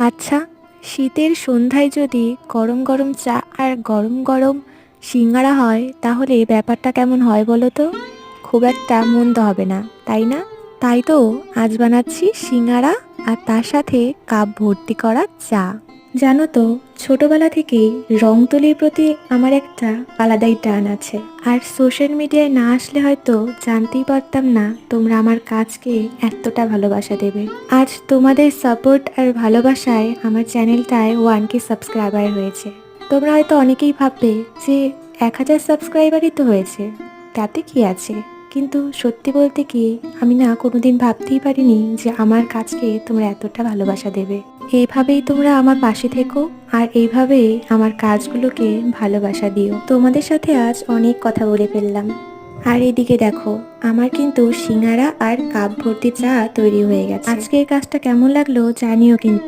আচ্ছা শীতের সন্ধ্যায় যদি গরম গরম চা আর গরম গরম সিঙ্গারা হয়, তাহলে ব্যাপারটা কেমন হয় বলো তো? খুব একটা মন্দ হবে না, তাই না? তাই তো আজ বানাচ্ছি সিঙ্গারা আর তার সাথে কাপ ভর্তি করা চা। জানো তো, ছোটবেলা থেকেই রং তুলির প্রতি আমার একটা আলাদাই টান আছে। আর সোশ্যাল মিডিয়ায় না আসলে হয়তো জানতেই পারতাম না তোমরা আমার কাজকে এতটা ভালোবাসা দেবে। আজ তোমাদের সাপোর্ট আর ভালোবাসায় আমার চ্যানেলটায় ওয়ান কে সাবস্ক্রাইবার হয়েছে। তোমরা হয়তো অনেকেই ভাববে যে এক হাজার সাবস্ক্রাইবারই তো হয়েছে, তাতে কি আছে? কিন্তু সত্যি বলতে কি, আমি না কোনোদিন ভাবতেই পারিনি যে আমার কাজকে তোমরা এতটা ভালোবাসা দেবে। এইভাবেই তোমরা আমার পাশে থেকো আর এইভাবেই আমার কাজগুলোকে ভালোবাসা দিও। তোমাদের সাথে আজ অনেক কথা বলে ফেললাম। আর এদিকে দেখো, আমার কিন্তু সিঙ্গারা আর কাপ ভর্তি চা তৈরি হয়ে গেছে। আজকের কাজটা কেমন লাগল জানিও কিন্তু।